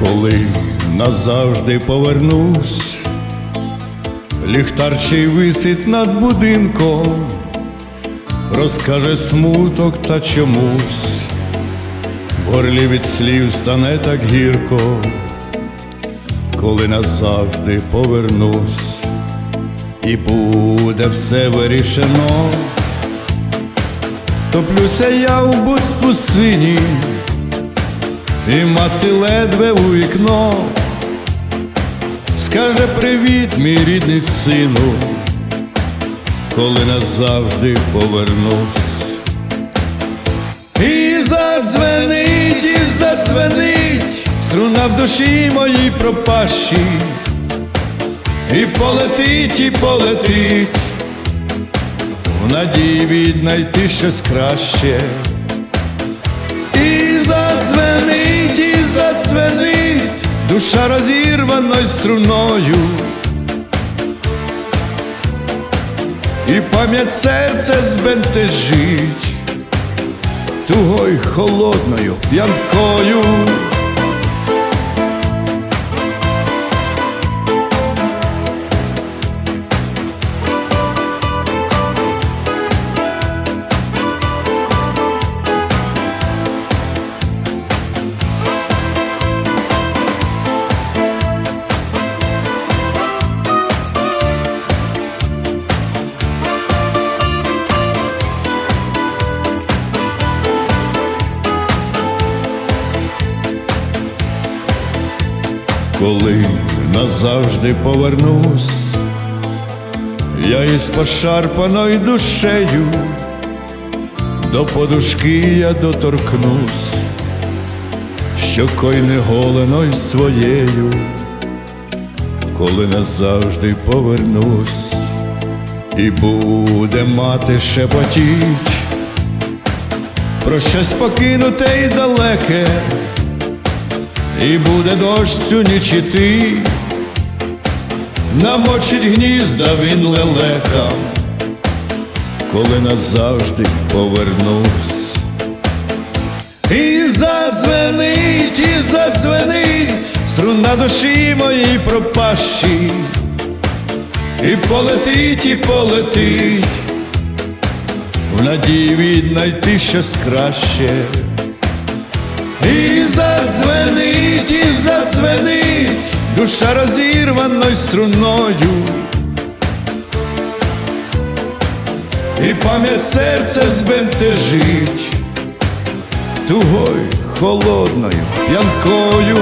Коли назавжди повернусь, ліхтарчий висить над будинком, розкаже смуток та чомусь, горлі від слів стане так гірко, коли назавжди повернусь, і буде все вирішено, топлюся я у будству синій. І мати ледве у вікно скаже привіт, мій рідний сину, коли назавжди повернусь. І задзвенить, і задзвенить, струна в душі моїй пропащій, і полетить, і полетить, в надії віднайти щось краще. Душа розірваною струною, і пам'ять серце збентежить тугою холодною п'янкою. Коли назавжди повернусь, я із пошарпаною душею до подушки я доторкнусь, що щокою неголеною своєю, коли назавжди повернусь, і буде мати шепотіч про щось покинуте й далеке. І буде дощ цю ніч іти, намочить гнізда він лелекам, коли назавжди повернусь. І задзвенить, і задзвенить, струна душі моїй пропащій, і полетить, і полетить, в надії віднайти щось краще. І задзвенить, і задзвенить, душа розірваною струною, і пам'ять серце збентежить тугою холодною п'янкою.